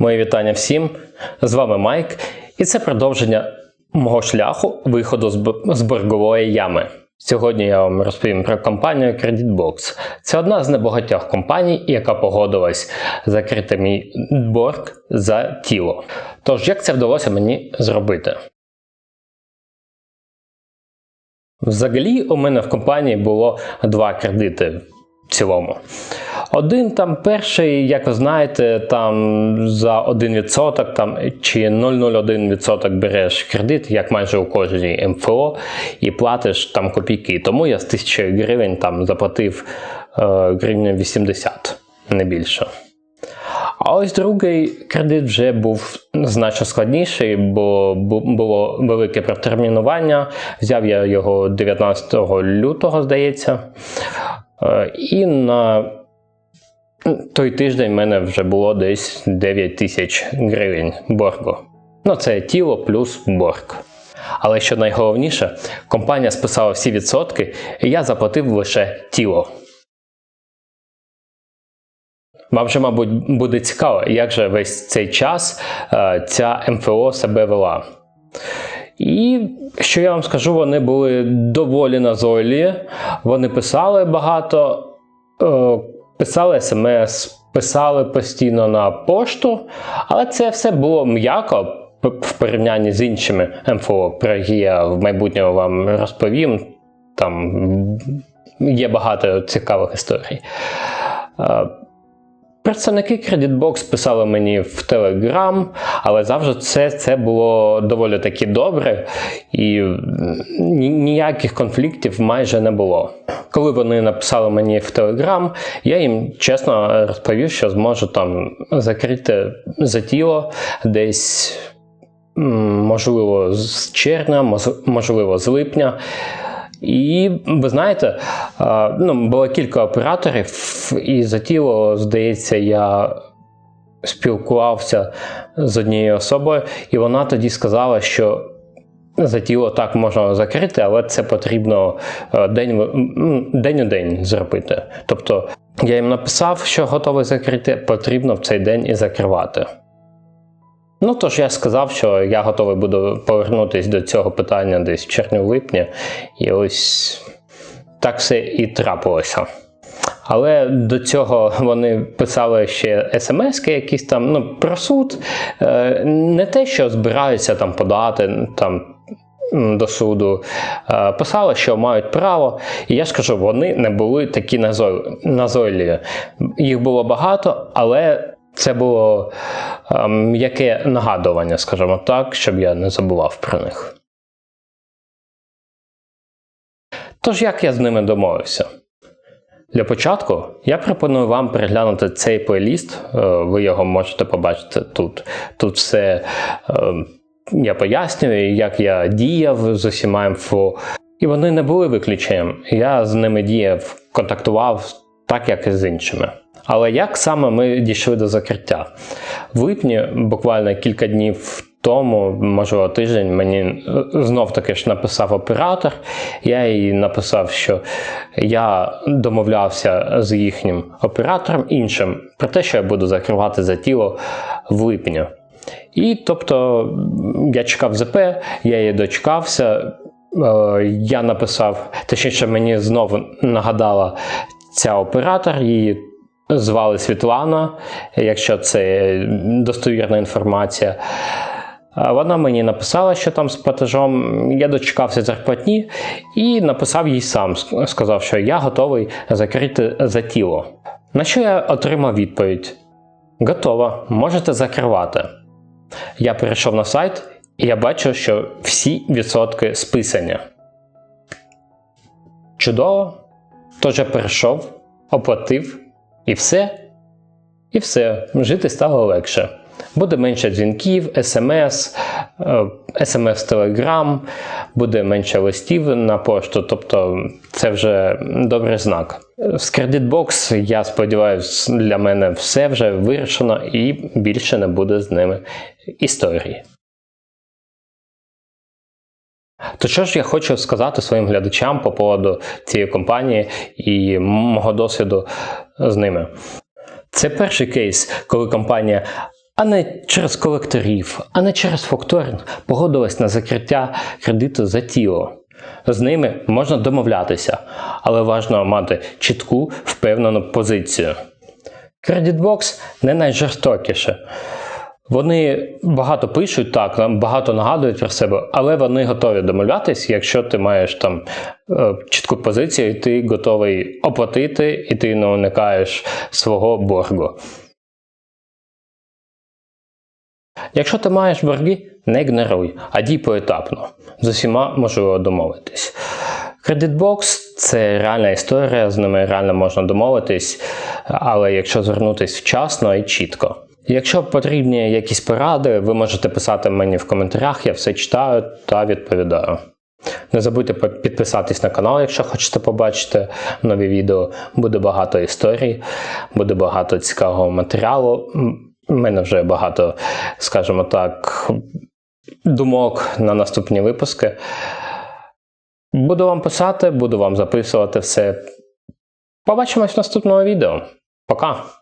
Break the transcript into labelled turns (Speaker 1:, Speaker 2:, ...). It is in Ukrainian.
Speaker 1: Мої вітання всім. З вами Майк, і це продовження мого шляху виходу з боргової ями. Сьогодні я вам розповім про компанію CreditBox. Це одна з небагатьох компаній, яка погодилась закрити мій борг за тіло. Тож, як це вдалося мені зробити? Взагалі, у мене в компанії було два кредити цілому. Один там перший, як ви знаєте, там за 1% там, чи 0,01% береш кредит, як майже у кожній МФО, і платиш там копійки. Тому я з 1000 гривень там заплатив е, гривень 80, не більше. А ось другий кредит вже був значно складніший, бо було велике протермінування. Взяв я його 19 лютого, здається. Е, І на той тиждень в мене вже було десь 9 тисяч гривень боргу. Ну, це тіло плюс борг. Але що найголовніше, компанія списала всі відсотки, і я заплатив лише тіло. Вам же, мабуть, буде цікаво, як же весь цей час е, ця МФО себе вела. І що я вам скажу, вони були доволі назойливі, вони писали багато, е, писали смс, писали постійно на пошту, але це все було м'яко в порівнянні з іншими МФО, про які я в майбутньому вам розповім. Там є багато цікавих історій. Представники CreditBox писали мені в Telegram, але завжди це, це було доволі таки добре, і ніяких конфліктів майже не було. Коли вони написали мені в Telegram, я їм чесно розповів, що зможу там закрити за тіло десь, можливо, з червня, мож- можливо, з липня. І ви знаєте, ну, було кілька операторів, і за тіло, здається, я спілкувався з однією особою, і вона тоді сказала, що за тіло так можна закрити, але це потрібно е, день, день у день зробити. Тобто я їм написав, що готовий закрити, потрібно в цей день і закривати. Ну, тож я сказав, що я готовий буду повернутися до цього питання десь в червні-липні, і ось так все і трапилося. Але до цього вони писали ще смски якісь там ну, про суд. Е, Не те, що збираються там подати там, до суду. Е, Писали, що мають право. І я скажу, вони не були такі назой- назойливі. Їх було багато, але це було м'яке нагадування, скажімо так, щоб я не забував про них. Тож як я з ними домовився? Для початку я пропоную вам переглянути цей плейліст. е, Ви його можете побачити тут. Тут все е, я пояснюю, як я діяв з усіма МФО. І вони не були виключенням. Я з ними діяв, контактував так, як і з іншими. Але як саме ми дійшли до закриття? В липні, буквально кілька днів тому, можливо, тиждень, мені знов таки ж написав оператор. Я їй написав, що я домовлявся з їхнім оператором іншим про те, що я буду закривати за тіло в липні. І тобто я чекав ЗП, я її дочекався. Е, Я написав, точніше, мені знову нагадала ця оператор, її звали Світлана, якщо це достовірна інформація. Вона мені написала, що там з платежом. Я дочекався зарплатні і написав їй сам, сказав, що я готовий закрити за тіло. На що я отримав відповідь: Готово, можете закривати. Я перейшов на сайт і я бачу, що всі відсотки списані. Чудово. Тож я перейшов, оплатив і все. І все, жити стало легше. Буде менше дзвінків, смс, е, смс Телеграм, буде менше листів на пошту, тобто це вже добрий знак. З CreditBox, я сподіваюся, для мене все вже вирішено і більше не буде з ними історії. То що ж я хочу сказати своїм глядачам по поводу цієї компанії і мого досвіду з ними. Це перший кейс, коли компанія а не через колекторів, а не через факторинг, погодились на закриття кредиту за тіло. З ними можна домовлятися, але важливо мати чітку, впевнену позицію. Кредитбокс не найжорстокіше. Вони багато пишуть так, нам багато нагадують про себе, але вони готові домовлятись, якщо ти маєш там е, чітку позицію, і ти готовий оплатити, і ти не уникаєш свого боргу. Якщо ти маєш борги, не ігноруй, а дій поетапно. З усіма можливо домовитись. Кредитбокс це реальна історія, з ними реально можна домовитись, але якщо звернутися вчасно і чітко. Якщо потрібні якісь поради, ви можете писати мені в коментарях, я все читаю та відповідаю. Не забудьте підписатись на канал, якщо хочете побачити нові відео. Буде багато історій, буде багато цікавого матеріалу. У мене вже багато, скажімо так, думок на наступні випуски. Буду вам писати, буду вам записувати все. Побачимось в наступному відео. Пока!